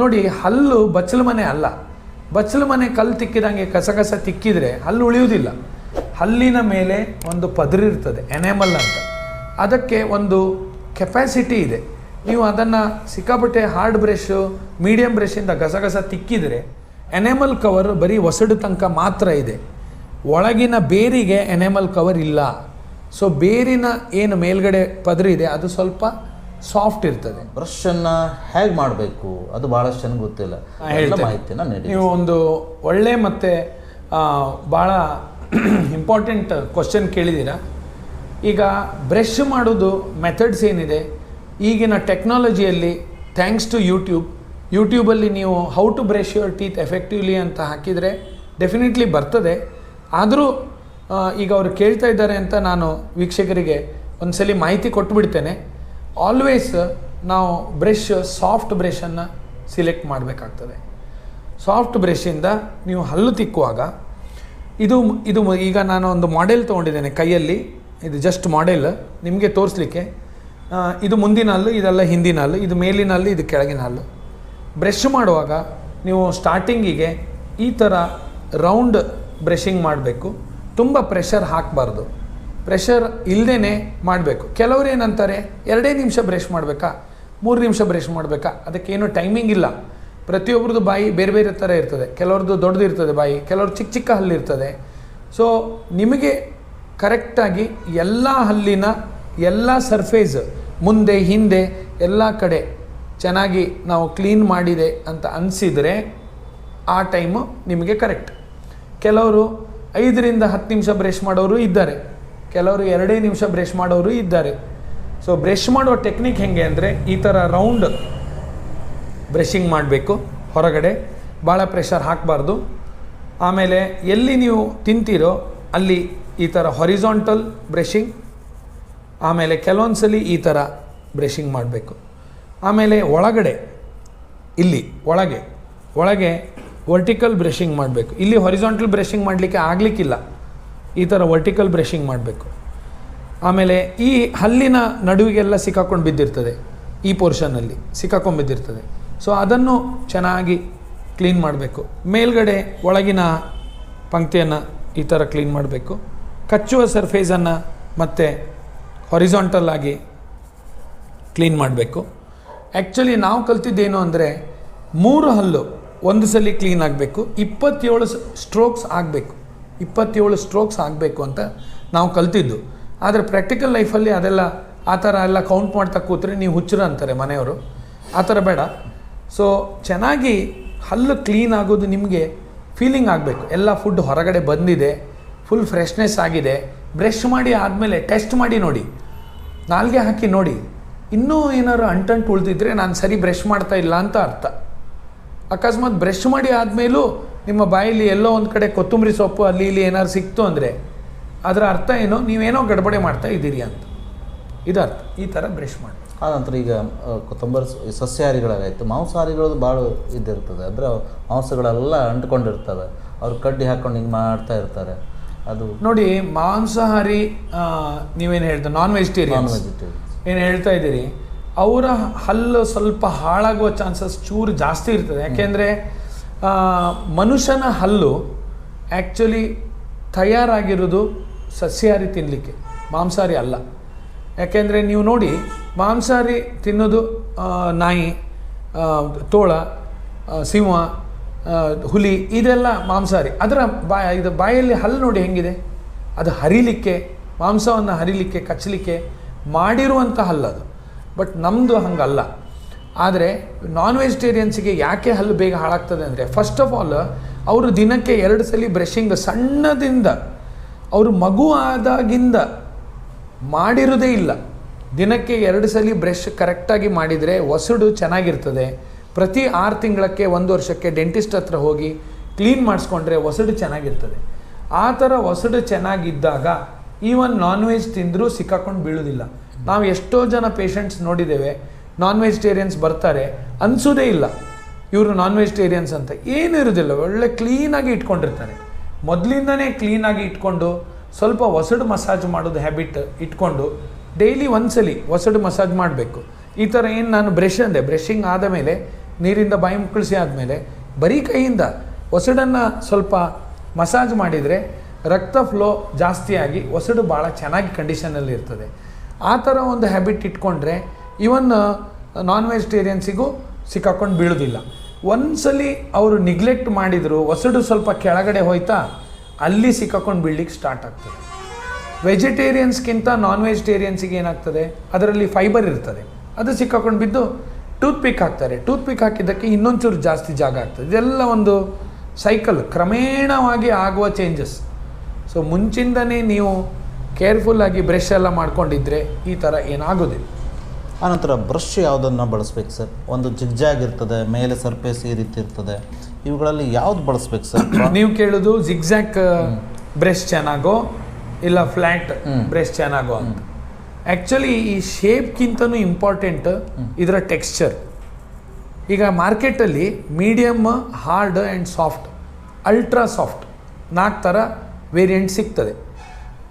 ನೋಡಿ, ಹಲ್ಲು ಬಚ್ಚಲು ಮನೆ ಅಲ್ಲ. ಬಚ್ಚಲು ಮನೆ ಕಲ್ಲು ತಿಕ್ಕಿದಂಗೆ ಕಸ ತಿಕ್ಕಿದರೆ ಹಲ್ಲು ಉಳಿಯುವುದಿಲ್ಲ. ಹಲ್ಲಿನ ಮೇಲೆ ಒಂದು ಪದರ ಇರ್ತದೆ, ಎನೆಮಲ್ ಅಂತ. ಅದಕ್ಕೆ ಒಂದು ಕೆಪ್ಯಾಸಿಟಿ ಇದೆ. ನೀವು ಅದನ್ನು ಸಿಕ್ಕಾಪಟ್ಟೆ ಹಾರ್ಡ್ ಬ್ರಷು ಮೀಡಿಯಮ್ ಬ್ರಷಿಂದ ಗಸಗಸ ತಿಕ್ಕಿದರೆ ಎನೆಮಲ್ ಕವರ್ ಬರೀ ಒಸಡು ತನಕ ಮಾತ್ರ ಇದೆ. ಒಳಗಿನ ಬೇರಿಗೆ ಎನೆಮಲ್ ಕವರ್ ಇಲ್ಲ. ಸೊ ಬೇರಿನ ಏನು ಮೇಲ್ಗಡೆ ಪದರ ಇದೆ, ಅದು ಸ್ವಲ್ಪ ಸಾಫ್ಟ್ ಇರ್ತದೆ. ಬ್ರಷನ್ನು ಹೇಗೆ ಮಾಡಬೇಕು? ಅದು ಭಾಳಷ್ಟು ಜನಕ್ಕೆ ಗೊತ್ತಿಲ್ಲ. ನಾ ಎಲ್ಲ ಹೇಳ್ತೇನೆ. ಮಾಹಿತಿನ ನೀಡಿ. ನೀವು ಒಂದು ಒಳ್ಳೆ ಮತ್ತು ಭಾಳ ಇಂಪಾರ್ಟೆಂಟ್ ಕ್ವಶನ್ ಕೇಳಿದ್ದೀರಾ ಈಗ ಬ್ರಷ್ ಮಾಡೋದು ಮೆಥಡ್ಸ್ ಏನಿದೆ? ಈಗಿನ ಟೆಕ್ನಾಲಜಿಯಲ್ಲಿ ಥ್ಯಾಂಕ್ಸ್ ಟು ಯೂಟ್ಯೂಬ್ ಯೂಟ್ಯೂಬಲ್ಲಿ ನೀವು how to brush your teeth effectively ಅಂತ ಹಾಕಿದರೆ ಡೆಫಿನೆಟ್ಲಿ ಬರ್ತದೆ. ಆದರೂ ಈಗ ಅವರು ಕೇಳ್ತಾ ಇದ್ದಾರೆ ಅಂತ ನಾನು ವೀಕ್ಷಕರಿಗೆ ಒಂದ್ಸಲಿ ಮಾಹಿತಿ ಕೊಟ್ಬಿಡ್ತೇನೆ. ಆಲ್ವೇಸ್ ನಾವು ಬ್ರಷ್ ಸಾಫ್ಟ್ ಬ್ರಷನ್ನು ಸಿಲೆಕ್ಟ್ ಮಾಡಬೇಕಾಗ್ತದೆ. ಸಾಫ್ಟ್ ಬ್ರಷಿಂದ ನೀವು ಹಲ್ಲು ತಿಕ್ಕುವಾಗ, ಇದು ಇದು ಈಗ ನಾನು ಒಂದು ಮಾಡೆಲ್ ತೊಗೊಂಡಿದ್ದೇನೆ ಕೈಯಲ್ಲಿ. ಇದು ಜಸ್ಟ್ ಮಾಡೆಲ್ ನಿಮಗೆ ತೋರಿಸ್ಲಿಕ್ಕೆ. ಇದು ಮುಂದಿನ ಹಲ್ಲು, ಇದೆಲ್ಲ ಹಿಂದಿನ ಹಲ್ಲು, ಇದು ಮೇಲಿನ ಹಲ್ಲು, ಇದು ಕೆಳಗಿನ ಹಲ್ಲು. ಬ್ರಷ್ ಮಾಡುವಾಗ ನೀವು ಸ್ಟಾರ್ಟಿಂಗಿಗೆ ಈ ಥರ ರೌಂಡ್ ಬ್ರಷಿಂಗ್ ಮಾಡಬೇಕು. ತುಂಬ ಪ್ರೆಷರ್ ಹಾಕಬಾರ್ದು. ಪ್ರೆಷರ್ ಇಲ್ಲದೇ ಮಾಡಬೇಕು. ಕೆಲವರು ಏನಂತಾರೆ, ಎರಡೇ ನಿಮಿಷ ಬ್ರಷ್ ಮಾಡಬೇಕಾ? ಮೂರು ನಿಮಿಷ ಬ್ರಷ್ ಮಾಡಬೇಕಾ? ಅದಕ್ಕೇನು ಟೈಮಿಂಗ್ ಇಲ್ಲ. ಪ್ರತಿಯೊಬ್ಬರದ್ದು ಬಾಯಿ ಬೇರೆ ಬೇರೆ ಥರ ಇರ್ತದೆ. ಕೆಲವ್ರದ್ದು ದೊಡ್ಡದಿರ್ತದೆ ಬಾಯಿ ಕೆಲವ್ರು ಚಿಕ್ಕ ಚಿಕ್ಕ ಹಲ್ಲಿರ್ತದೆ ಸೊ ನಿಮಗೆ ಕರೆಕ್ಟಾಗಿ ಎಲ್ಲ ಹಲ್ಲಿನ ಎಲ್ಲ ಸರ್ಫೇಸ್ ಮುಂದೆ, ಹಿಂದೆ, ಎಲ್ಲ ಕಡೆ ಚೆನ್ನಾಗಿ ನಾವು ಕ್ಲೀನ್ ಮಾಡಿದೆ ಅಂತ ಅನಿಸಿದರೆ ಆ ಟೈಮು ನಿಮಗೆ ಕರೆಕ್ಟ್ ಕೆಲವರು ಐದರಿಂದ ಹತ್ತು ನಿಮಿಷ ಬ್ರಷ್ ಮಾಡೋರು ಇದ್ದಾರೆ. ಕೆಲವರು ಎರಡೇ ನಿಮಿಷ ಬ್ರಷ್ ಮಾಡೋರು ಇದ್ದಾರೆ. ಸೊ ಬ್ರಷ್ ಮಾಡೋ ಟೆಕ್ನಿಕ್ ಹೆಂಗೆ ಅಂದರೆ ಈ ಥರ ರೌಂಡ್ ಬ್ರಷಿಂಗ್ ಮಾಡಬೇಕು ಹೊರಗಡೆ. ಭಾಳ ಪ್ರೆಷರ್ ಹಾಕಬಾರ್ದು. ಆಮೇಲೆ ಎಲ್ಲಿ ನೀವು ತಿಂತೀರೋ ಅಲ್ಲಿ ಈ ಥರ ಹೊರಿಜಾಂಟಲ್ ಬ್ರಷಿಂಗ್ ಆಮೇಲೆ ಕೆಲವೊಂದು ಸಲ ಈ ಥರ ಬ್ರಷಿಂಗ್ ಮಾಡಬೇಕು. ಆಮೇಲೆ ಒಳಗಡೆ, ಇಲ್ಲಿ, ಒಳಗೆ ಒಳಗೆ ವರ್ಟಿಕಲ್ ಬ್ರಷಿಂಗ್ ಮಾಡಬೇಕು. ಇಲ್ಲಿ ಹೊರಿಜಾಂಟಲ್ ಬ್ರಷಿಂಗ್ ಮಾಡಲಿಕ್ಕೆ ಆಗಲಿಕ್ಕಿಲ್ಲ. ಈ ಥರ ವರ್ಟಿಕಲ್ ಬ್ರಷಿಂಗ್ ಮಾಡಬೇಕು. ಆಮೇಲೆ ಈ ಹಲ್ಲಿನ ನಡುವಿಗೆಲ್ಲ ಸಿಕ್ಕಾಕೊಂಡು ಬಿದ್ದಿರ್ತದೆ. ಈ ಪೋರ್ಷನಲ್ಲಿ ಸಿಕ್ಕಾಕೊಂಡು ಬಿದ್ದಿರ್ತದೆ. ಸೊ ಅದನ್ನು ಚೆನ್ನಾಗಿ ಕ್ಲೀನ್ ಮಾಡಬೇಕು. ಮೇಲ್ಗಡೆ ಒಳಗಿನ ಪಂಕ್ತಿಯನ್ನು ಈ ಥರ ಕ್ಲೀನ್ ಮಾಡಬೇಕು. ಕಚ್ಚುವ ಸರ್ಫೇಸನ್ನು ಮತ್ತು ಹೊರಿಜಾಂಟಲ್ ಆಗಿ ಕ್ಲೀನ್ ಮಾಡಬೇಕು. ಆ್ಯಕ್ಚುಲಿ ನಾವು ಕಲ್ತಿದ್ದೇನು ಅಂದರೆ ಮೂರು ಹಲ್ಲು ಒಂದು ಸಲ ಕ್ಲೀನ್ ಆಗಬೇಕು, ಇಪ್ಪತ್ತೇಳು ಸ್ಟ್ರೋಕ್ಸ್ ಆಗಬೇಕು. ಇಪ್ಪತ್ತೇಳು ಸ್ಟ್ರೋಕ್ಸ್ ಆಗಬೇಕು ಅಂತ ನಾವು ಕಲ್ತಿದ್ದು. ಆದರೆ ಪ್ರಾಕ್ಟಿಕಲ್ ಲೈಫಲ್ಲಿ ಅದೆಲ್ಲ ಆ ಥರ ಎಲ್ಲ ಕೌಂಟ್ ಮಾಡ್ತಾ ಕೂತ್ರೆ ನೀವು ಹುಚ್ಚರ ಅಂತಾರೆ ಮನೆಯವರು. ಆ ಥರ ಬೇಡ. ಸೊ ಚೆನ್ನಾಗಿ ಹಲ್ಲು ಕ್ಲೀನ್ ಆಗೋದು ನಿಮಗೆ ಫೀಲಿಂಗ್ ಆಗಬೇಕು. ಎಲ್ಲ ಫುಡ್ ಹೊರಗಡೆ ಬಂದಿದೆ ಫುಲ್ ಫ್ರೆಶ್ನೆಸ್ ಆಗಿದೆ. ಬ್ರಷ್ ಮಾಡಿ ಆದಮೇಲೆ ಟೆಸ್ಟ್ ಮಾಡಿ ನೋಡಿ. ನಾಲ್ಗೆ ಹಾಕಿ ನೋಡಿ. ಇನ್ನೂ ಏನಾದ್ರು ಅಂಟಂಟು ಉಳಿದಿದ್ರೆ ನಾನು ಸರಿ ಬ್ರಷ್ ಮಾಡ್ತಾ ಇಲ್ಲ ಅಂತ ಅರ್ಥ. ಅಕಸ್ಮಾತ್ ಬ್ರಷ್ ಮಾಡಿ ಆದಮೇಲೂ ನಿಮ್ಮ ಬಾಯಲ್ಲಿ ಎಲ್ಲೋ ಒಂದು ಕಡೆ ಕೊತ್ತಂಬರಿ ಸೊಪ್ಪು ಅಲ್ಲಿ ಇಲ್ಲಿ ಏನಾದ್ರು ಸಿಕ್ತು ಅಂದರೆ ಅದರ ಅರ್ಥ ಏನು? ನೀವೇನೋ ಗಡಬಡೆ ಮಾಡ್ತಾ ಇದ್ದೀರಿ ಅಂತ. ಇದು ಅರ್ಥ ಈ ಥರ ಬ್ರಷ್ ಮಾಡಿ. ಆ ನಂತರ ಈಗ ಕೊತ್ತಂಬರಿ ಸ- ಮಾಂಸಹಾರಿಗಳದ್ದು ಭಾಳ ಇದ್ದಿರ್ತದೆ. ಅಂದರೆ ಮಾಂಸಗಳೆಲ್ಲ ಅಂಟ್ಕೊಂಡಿರ್ತವೆ. ಅವ್ರು ಕಡ್ಡಿ ಹಾಕ್ಕೊಂಡು ಹಿಂಗೆ ಮಾಡ್ತಾ ಇರ್ತಾರೆ. ಅದು ನೋಡಿ ಮಾಂಸಾಹಾರಿ ನೀವೇನು ಹೇಳ್ತಾ ನಾನ್ ವೆಜಿಟೇರಿಯನ್ ಏನು ಹೇಳ್ತಾ ಇದ್ದೀರಿ? ಅವರ ಹಲ್ಲು ಸ್ವಲ್ಪ ಹಾಳಾಗುವ ಚಾನ್ಸಸ್ ಚೂರು ಜಾಸ್ತಿ ಇರ್ತದೆ. ಯಾಕೆಂದರೆ ಮನುಷ್ಯನ ಹಲ್ಲು ಆ್ಯಕ್ಚುಲಿ ತಯಾರಾಗಿರೋದು ಸಸ್ಯಾಹಾರಿ ತಿನ್ನಲಿಕ್ಕೆ ಮಾಂಸಾಹಾರಿ ಅಲ್ಲ. ಯಾಕೆಂದರೆ ನೀವು ನೋಡಿ, ಮಾಂಸಾಹಾರಿ ತಿನ್ನೋದು ನಾಯಿ ತೋಳ ಸಿಂಹ ಹುಲಿ, ಇದೆಲ್ಲ ಮಾಂಸಾಹಾರಿ. ಅದರ ಬಾ, ಇದು ಬಾಯಲ್ಲಿ ಹಲ್ಲು ನೋಡಿ ಹೆಂಗಿದೆ? ಅದು ಹರಿಲಿಕ್ಕೆ, ಮಾಂಸವನ್ನು ಹರಿಲಿಕ್ಕೆ, ಕಚ್ಚಲಿಕ್ಕೆ ಮಾಡಿರುವಂಥ ಹಲ್ಲದು ಬಟ್ ನಮ್ಮದು ಹಂಗಲ್ಲ. ಆದರೆ ನಾನ್ ವೆಜಿಟೇರಿಯನ್ಸಿಗೆ ಯಾಕೆ ಹಲ್ಲು ಬೇಗ ಹಾಳಾಗ್ತದೆ ಅಂದರೆ ಫಸ್ಟ್ ಆಫ್ ಆಲ್ ಅವರು ದಿನಕ್ಕೆ ಎರಡು ಸಲ ಬ್ರಷಿಂಗ್ ಸಣ್ಣದಿಂದ, ಅವರು ಮಗು ಆದಾಗಿಂದ ಮಾಡಿರೋದೇ ಇಲ್ಲ. ದಿನಕ್ಕೆ ಎರಡು ಸಲ ಬ್ರಷ್ ಕರೆಕ್ಟಾಗಿ ಮಾಡಿದರೆ ಒಸಡು ಚೆನ್ನಾಗಿರ್ತದೆ. ಪ್ರತಿ ಆರು ತಿಂಗಳಕ್ಕೆ ಒಂದು ವರ್ಷಕ್ಕೆ ಡೆಂಟಿಸ್ಟ್ ಹತ್ರ ಹೋಗಿ ಕ್ಲೀನ್ ಮಾಡಿಸ್ಕೊಂಡ್ರೆ ಒಸಡು ಚೆನ್ನಾಗಿರ್ತದೆ. ಆ ಥರ ಒಸಡು ಚೆನ್ನಾಗಿದ್ದಾಗ ಈವನ್ ನಾನ್ ವೆಜ್ ತಿಂದರೂ ಸಿಕ್ಕಾಕೊಂಡು ಬೀಳೋದಿಲ್ಲ. ನಾವು ಎಷ್ಟೋ ಜನ ಪೇಷಂಟ್ಸ್ ನೋಡಿದ್ದೇವೆ ನಾನ್ ವೆಜಿಟೇರಿಯನ್ಸ್ ಬರ್ತಾರೆ, ಅನಿಸೋದೇ ಇಲ್ಲ. ಇವರು ನಾನ್ ವೆಜಿಟೇರಿಯನ್ಸ್ ಅಂತ ಏನೂ ಇರೋದಿಲ್ಲ, ಒಳ್ಳೆ ಕ್ಲೀನಾಗಿ ಇಟ್ಕೊಂಡಿರ್ತಾರೆ. ಮೊದಲಿಂದನೇ ಕ್ಲೀನಾಗಿ ಇಟ್ಕೊಂಡು, ಸ್ವಲ್ಪ ಒಸಡು ಮಸಾಜ್ ಮಾಡೋದು ಹ್ಯಾಬಿಟ್ ಇಟ್ಕೊಂಡು ಡೈಲಿ ಒಂದ್ಸಲಿ ಒಸಡು ಮಸಾಜ್ ಮಾಡಬೇಕು. ಈ ಥರ ಏನು ನಾನು ಬ್ರಷ್ ಅಂದೆ ಬ್ರಷಿಂಗ್ ಆದ ಮೇಲೆ, ನೀರಿಂದ ಬಾಯಿ ಮುಕ್ಕಳಿಸಿ ಆದಮೇಲೆ, ಬರೀ ಕೈಯಿಂದ ಒಸಡನ್ನು ಸ್ವಲ್ಪ ಮಸಾಜ್ ಮಾಡಿದರೆ, ರಕ್ತ ಫ್ಲೋ ಜಾಸ್ತಿಯಾಗಿ ಒಸಡು ಭಾಳ ಚೆನ್ನಾಗಿ ಕಂಡೀಷನಲ್ಲಿ ಇರ್ತದೆ. ಆ ಥರ ಒಂದು ಹ್ಯಾಬಿಟ್ ಇಟ್ಕೊಂಡ್ರೆ ಇವನ್ ನಾನ್ ವೆಜಿಟೇರಿಯನ್ಸಿಗೂ ಸಿಕ್ಕಾಕೊಂಡು ಬೀಳೋದಿಲ್ಲ. ಒಂದ್ಸಲಿ ಅವರು ನಿಗ್ಲೆಕ್ಟ್ ಮಾಡಿದರು ಹೊಸಡು ಸ್ವಲ್ಪ ಕೆಳಗಡೆ ಹೋಯ್ತಾ, ಅಲ್ಲಿ ಸಿಕ್ಕಾಕೊಂಡು ಬೀಳ್ಲಿಕ್ಕೆ ಸ್ಟಾರ್ಟ್ ಆಗ್ತದೆ. ವೆಜಿಟೇರಿಯನ್ಸ್ಗಿಂತ ನಾನ್ ವೆಜಿಟೇರಿಯನ್ಸಿಗೆ ಏನಾಗ್ತದೆ? ಅದರಲ್ಲಿ ಫೈಬರ್ ಇರ್ತದೆ. ಅದು ಸಿಕ್ಕಾಕೊಂಡು ಬಿದ್ದು ಟೂತ್ ಪಿಕ್ ಹಾಕ್ತಾರೆ. ಟೂತ್ ಪಿಕ್ ಹಾಕಿದ್ದಕ್ಕೆ ಇನ್ನೊಂಚೂರು ಜಾಸ್ತಿ ಜಾಗ ಆಗ್ತದೆ. ಇದೆಲ್ಲ ಒಂದು ಸೈಕಲ್ ಕ್ರಮೇಣವಾಗಿ ಆಗುವ ಚೇಂಜಸ್ ಸೊ ಮುಂಚಿಂದನೇ ನೀವು ಕೇರ್ಫುಲ್ಲಾಗಿ ಬ್ರಷ್ ಎಲ್ಲ ಮಾಡ್ಕೊಂಡಿದ್ರೆ ಈ ಥರ ಏನಾಗೋದಿಲ್ಲ. ಆನಂತರ ಬ್ರಷ್ ಯಾವುದನ್ನು ಬಳಸ್ಬೇಕು ಸರ್? ಒಂದು ಜಿಗ್ಜಾಗ್ ಇರ್ತದೆ ಮೇಲೆ ಸರ್ಫೇಸ್ ಈ ರೀತಿ ಇರ್ತದೆ ಇವುಗಳಲ್ಲಿ ಯಾವ್ದು ಬಳಸ್ಬೇಕು ಸರ್? ನೀವು ಕೇಳೋದು ಜಿಗ್ಜಾಕ್ ಬ್ರಷ್ ಚೆನ್ನಾಗೋ ಇಲ್ಲ ಫ್ಲಾಟ್. ಬ್ರಷ್ ಚೆನ್ನಾಗೋ ಅಂತ? ಆ್ಯಕ್ಚುಲಿ ಈ ಶೇಪ್ಗಿಂತನೂ ಇಂಪಾರ್ಟೆಂಟ್ ಇದರ ಟೆಕ್ಸ್ಚರ್ ಈಗ ಮಾರ್ಕೆಟಲ್ಲಿ medium hard and soft ultra soft ನಾಲ್ಕು ಥರ ವೇರಿಯಂಟ್ ಸಿಗ್ತದೆ.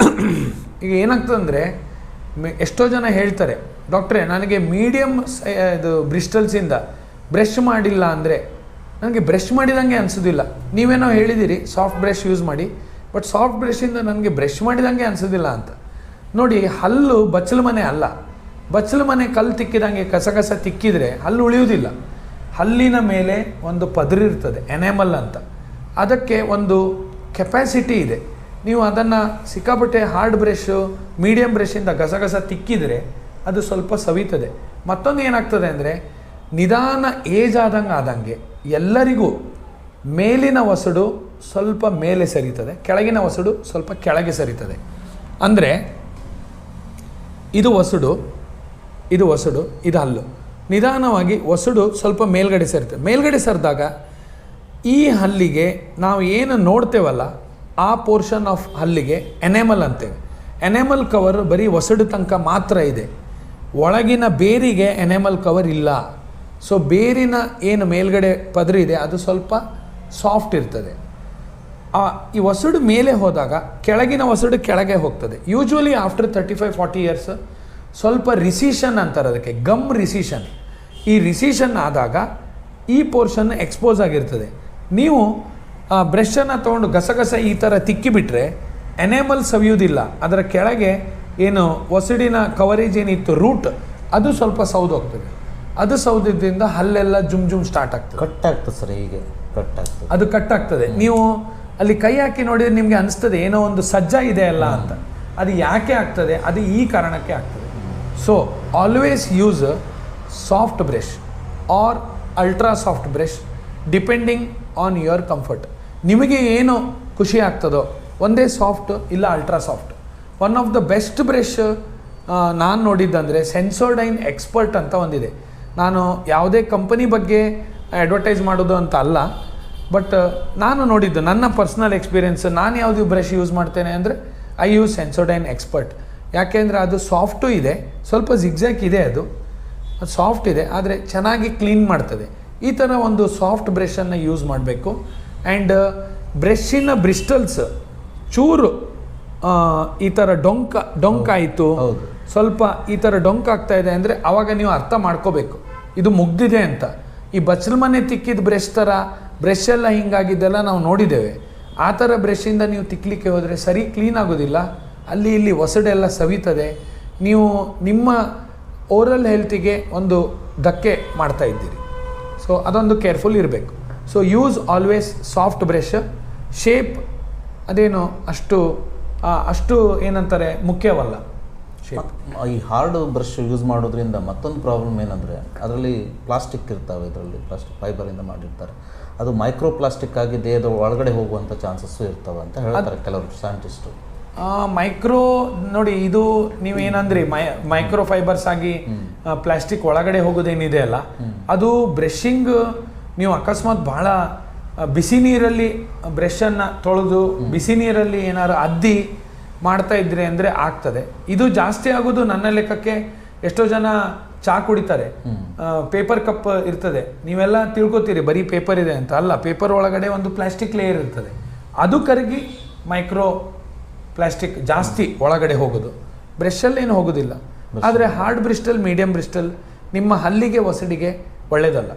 ಈಗ ಏನಾಗ್ತದೆ ಅಂದರೆ ಎಷ್ಟೋ ಜನ ಹೇಳ್ತಾರೆ ಡಾಕ್ಟ್ರೇ, ನನಗೆ ಮೀಡಿಯಮ್ ಇದು ಬ್ರಿಸ್ಟಲ್ಸಿಂದ ಬ್ರಷ್ ಮಾಡಿಲ್ಲ ಅಂದರೆ, ನನಗೆ ಬ್ರಷ್ ಮಾಡಿದಂಗೆ ಅನಿಸೋದಿಲ್ಲ. ನೀವೇನೋ ಹೇಳಿದ್ದೀರಿ ಸಾಫ್ಟ್ ಬ್ರಷ್ ಯೂಸ್ ಮಾಡಿ ಬಟ್ ಸಾಫ್ಟ್ ಬ್ರಷಿಂದ ನನಗೆ ಬ್ರಷ್ ಮಾಡಿದಂಗೆ ಅನಿಸೋದಿಲ್ಲ ಅಂತ. ನೋಡಿ, ಹಲ್ಲು ಬಚ್ಚಲು ಮನೆ ಅಲ್ಲ. ಬಚ್ಚಲು ಮನೆ ಕಲ್ಲು ತಿಕ್ಕಿದಂಗೆ ಕಸ ಕಸ ತಿಕ್ಕಿದರೆ ಹಲ್ಲು ಉಳಿಯುವುದಿಲ್ಲ. ಹಲ್ಲಿನ ಮೇಲೆ ಒಂದು ಪದರ ಇರ್ತದೆ ಎನೆಮಲ್ ಅಂತ. ಅದಕ್ಕೆ ಒಂದು ಕೆಪ್ಯಾಸಿಟಿ ಇದೆ. ನೀವು ಅದನ್ನು ಸಿಕ್ಕಾಪಟ್ಟೆ ಹಾರ್ಡ್ ಬ್ರಷ್ ಮೀಡಿಯಮ್ ಬ್ರಷಿಂದ ಗಸಗಸ ತಿಕ್ಕಿದರೆ ಅದು ಸ್ವಲ್ಪ ಸವಿತದೆ. ಮತ್ತೊಂದು ಏನಾಗ್ತದೆ ಅಂದರೆ, ನಿಧಾನ ಏಜ್ ಆದಂಗೆ ಆದಂಗೆ ಎಲ್ಲರಿಗೂ ಮೇಲಿನ ಒಸಡು ಸ್ವಲ್ಪ ಮೇಲೆ ಸರಿತದೆ, ಕೆಳಗಿನ ಒಸಡು ಸ್ವಲ್ಪ ಕೆಳಗೆ ಸರಿತದೆ. ಅಂದರೆ, ಇದು ಒಸಡು ಇದು ಒಸಡು ಇದು ಹಲ್ಲು. ನಿಧಾನವಾಗಿ ಒಸಡು ಸ್ವಲ್ಪ ಮೇಲ್ಗಡೆ ಸರಿತದೆ. ಮೇಲ್ಗಡೆ ಸರಿದಾಗ ಈ ಹಲ್ಲಿಗೆ ನಾವು ಏನು ನೋಡ್ತೇವಲ್ಲ, ಆ ಪೋರ್ಷನ್ ಆಫ್ ಹಲ್ಲಿಗೆ ಎನೆಮಲ್ ಅಂತೇವೆ. ಎನೆಮಲ್ ಕವರ್ ಬರೀ ಒಸಡು ತನಕ ಮಾತ್ರ ಇದೆ. ಒಳಗಿನ ಬೇರಿಗೆ ಎನೆಮಲ್ ಕವರ್ ಇಲ್ಲ. ಸೊ ಬೇರಿನ ಏನು ಮೇಲ್ಗಡೆ ಪದರ ಇದೆ, ಅದು ಸ್ವಲ್ಪ ಸಾಫ್ಟ್ ಇರ್ತದೆ. ಆ, ಈ ಒಸಡು ಮೇಲೆ ಹೋದಾಗ ಕೆಳಗಿನ ಒಸಡು ಕೆಳಗೆ ಹೋಗ್ತದೆ. Usually after thirty five forty years ಸ್ವಲ್ಪ ರಿಸಿಷನ್ ಅಂತಾರೆ ಅದಕ್ಕೆ ಗಮ್ ರಿಸಿಷನ್ ಈ ರಿಸಿಷನ್ ಆದಾಗ ಈ ಪೋರ್ಷನ್ ಎಕ್ಸ್ಪೋಸ್ ಆಗಿರ್ತದೆ. ನೀವು ಬ್ರಷನ್ನು ತೊಗೊಂಡು ಗಸಗಸ ಈ ಥರ ತಿಕ್ಕಿಬಿಟ್ರೆ ಎನೇಮಲ್ ಸವಿಯೋದಿಲ್ಲ ಅದರ ಕೆಳಗೆ ಏನು ಒಸಡಿನ ಕವರೇಜ್ ಏನಿತ್ತು ರೂಟ್ ಅದು ಸ್ವಲ್ಪ ಸೌದೋಗ್ತದೆ. ಅದು ಸೌದಿದ್ದರಿಂದ ಹಲ್ಲೆಲ್ಲ ಜುಮ್ ಜುಮ್ ಸ್ಟಾರ್ಟ್ ಆಗ್ತದೆ. ಕಟ್ ಆಗ್ತದೆ ಸರ್ ಹೀಗೆ ಕಟ್ ಆಗ್ತದೆ ಅದು ಕಟ್ ಆಗ್ತದೆ ನೀವು ಅಲ್ಲಿ ಕೈ ಹಾಕಿ ನೋಡಿದ್ರೆ ನಿಮಗೆ ಅನಿಸ್ತದೆ ಏನೋ ಒಂದು ಸಜ್ಜ ಇದೆ ಅಲ್ಲ ಅಂತ. ಅದು ಯಾಕೆ ಆಗ್ತದೆ? ಅದು ಈ ಕಾರಣಕ್ಕೆ ಆಗ್ತದೆ. So always use soft brush or ultra soft brush depending on your comfort ನಿಮಗೆ ಏನು ಖುಷಿ ಆಗ್ತದೋ ಒಂದೇ ಸಾಫ್ಟ್ ಇಲ್ಲ ultra soft one of the best brush ನಾನು ನೋಡಿದ್ದಂದರೆ ಸೆನ್ಸೋಡೈನ್ ಎಕ್ಸ್ಪರ್ಟ್ ಅಂತ ಒಂದಿದೆ. ನಾನು ಯಾವುದೇ ಕಂಪನಿ ಬಗ್ಗೆ ಅಡ್ವರ್ಟೈಸ್ ಮಾಡೋದು ಅಂತ ಅಲ್ಲ ಬಟ್ ನಾನು ನೋಡಿದ್ದು ನನ್ನ ಪರ್ಸ್ನಲ್ ಎಕ್ಸ್ಪೀರಿಯೆನ್ಸ್ ನಾನು ಯಾವುದು ಬ್ರಷ್ ಯೂಸ್ ಮಾಡ್ತೇನೆ ಅಂದರೆ ಐ ಯೂಸ್ ಸೆನ್ಸೋಡೈನ್ ಎಕ್ಸ್ಪರ್ಟ್ ಯಾಕೆಂದರೆ ಅದು ಸಾಫ್ಟು ಇದೆ, ಸ್ವಲ್ಪ ಜಿಗ್ಜಾಕ್ ಇದೆ ಅದು. ಅದು ಸಾಫ್ಟ್ ಇದೆ, ಆದರೆ ಚೆನ್ನಾಗಿ ಕ್ಲೀನ್ ಮಾಡ್ತದೆ. ಈ ಥರ ಒಂದು ಸಾಫ್ಟ್ ಬ್ರಷನ್ನು ಯೂಸ್ ಮಾಡಬೇಕು. ಆ್ಯಂಡ್ ಬ್ರಷಿನ ಬ್ರಿಸ್ಟಲ್ಸ್ ಚೂರು ಈ ಥರ ಡೊಂಕ ಡೊಂಕಾಯಿತು ಹೌದು. ಸ್ವಲ್ಪ ಈ ಥರ ಡೊಂಕ್ ಆಗ್ತಾ ಇದೆ ಅಂದರೆ ಆವಾಗ ನೀವು ಅರ್ಥ ಮಾಡ್ಕೋಬೇಕು. ಇದು ಮುಗ್ದಿದೆ ಅಂತ. ಈ ಬಚ್ಚಲ ಮನೆ ತಿಕ್ಕಿದ ಬ್ರಷ್ ಥರ ಬ್ರಷ್ ಎಲ್ಲ ಹಿಂಗಾಗಿದ್ದೆಲ್ಲ ನಾವು ನೋಡಿದ್ದೇವೆ. ಆ ಥರ ಬ್ರಷಿಂದ ನೀವು ತಿಕ್ಕಲಿಕ್ಕೆ ಹೋದರೆ ಸರಿ ಕ್ಲೀನ್ ಆಗೋದಿಲ್ಲ. ಅಲ್ಲಿ ಇಲ್ಲಿ ಒಸಡೆಲ್ಲ ಸವಿತದೆ. ನೀವು ನಿಮ್ಮ ಓರಲ್ ಹೆಲ್ತಿಗೆ ಒಂದು ಧಕ್ಕೆ ಮಾಡ್ತಾ ಇದ್ದೀರಿ. ಸೊ ಅದೊಂದು ಕೇರ್ಫುಲ್ ಇರಬೇಕು. So use always soft brush shape ಅದೇನು ಅಷ್ಟು ಅಷ್ಟು ಏನಂತಾರೆ ಮುಖ್ಯವಲ್ಲ. ಈ ಹಾರ್ಡ್ ಬ್ರಷ್ ಯೂಸ್ ಮಾಡೋದ್ರಿಂದ ಮತ್ತೊಂದು ಪ್ರಾಬ್ಲಮ್ ಏನಂದರೆ ಅದರಲ್ಲಿ ಪ್ಲಾಸ್ಟಿಕ್ ಇರ್ತವೆ ಇದರಲ್ಲಿ ಪ್ಲಾಸ್ಟಿಕ್ ಫೈಬರಿಂದ ಮಾಡಿರ್ತಾರೆ. ಅದು ಮೈಕ್ರೋ ಪ್ಲಾಸ್ಟಿಕ್ ಆಗಿ ದೇಹದ ಒಳಗಡೆ ಹೋಗುವಂಥ ಚಾನ್ಸಸ್ಸು ಇರ್ತವೆ ಅಂತ ಹೇಳ್ತಾರೆ ಕೆಲವರು ಸೈಂಟಿಸ್ಟು ಮೈಕ್ರೋ ನೋಡಿ ಇದು ನೀವೇನಂದ್ರಿ ಮೈ ಮೈಕ್ರೋ ಫೈಬರ್ಸ್ ಆಗಿ ಪ್ಲಾಸ್ಟಿಕ್ ಒಳಗಡೆ ಹೋಗೋದೇನಿದೆ ಅಲ್ಲ ಅದು ಬ್ರಷಿಂಗ್ ನೀವು ಅಕಸ್ಮಾತ್ ಬಹಳ ಬಿಸಿ ನೀರಲ್ಲಿ ಬ್ರಷನ್ನು ತೊಳೆದು ಬಿಸಿ ನೀರಲ್ಲಿ ಏನಾದ್ರು ಅದ್ದಿ ಮಾಡ್ತಾ ಇದ್ರೆ ಅಂದರೆ ಆಗ್ತದೆ. ಇದು ಜಾಸ್ತಿ ಆಗೋದು ನನ್ನ ಲೆಕ್ಕಕ್ಕೆ ಎಷ್ಟೋ ಜನ ಚಾ ಕುಡಿತಾರೆ. ಪೇಪರ್ ಕಪ್ ಇರ್ತದೆ. ನೀವೆಲ್ಲ ತಿಳ್ಕೊತೀರಿ ಬರೀ ಪೇಪರ್ ಇದೆ ಅಂತ. ಅಲ್ಲ ಪೇಪರ್ ಒಳಗಡೆ ಒಂದು ಪ್ಲಾಸ್ಟಿಕ್ ಲೇಯರ್ ಇರ್ತದೆ. ಅದು ಕರಗಿ ಮೈಕ್ರೋ ಪ್ಲಾಸ್ಟಿಕ್ ಜಾಸ್ತಿ ಒಳಗಡೆ ಹೋಗೋದು. ಬ್ರಷಲ್ಲಿ ಏನು ಹೋಗೋದಿಲ್ಲ. ಆದರೆ ಹಾರ್ಡ್ ಬ್ರಿಸ್ಟಲ್ ಮೀಡಿಯಂ ಬ್ರಿಸ್ಟಲ್ ನಿಮ್ಮ ಹಲ್ಲಿಗೆ ಒಸಡಿಗೆ ಒಳ್ಳೆಯದಲ್ಲ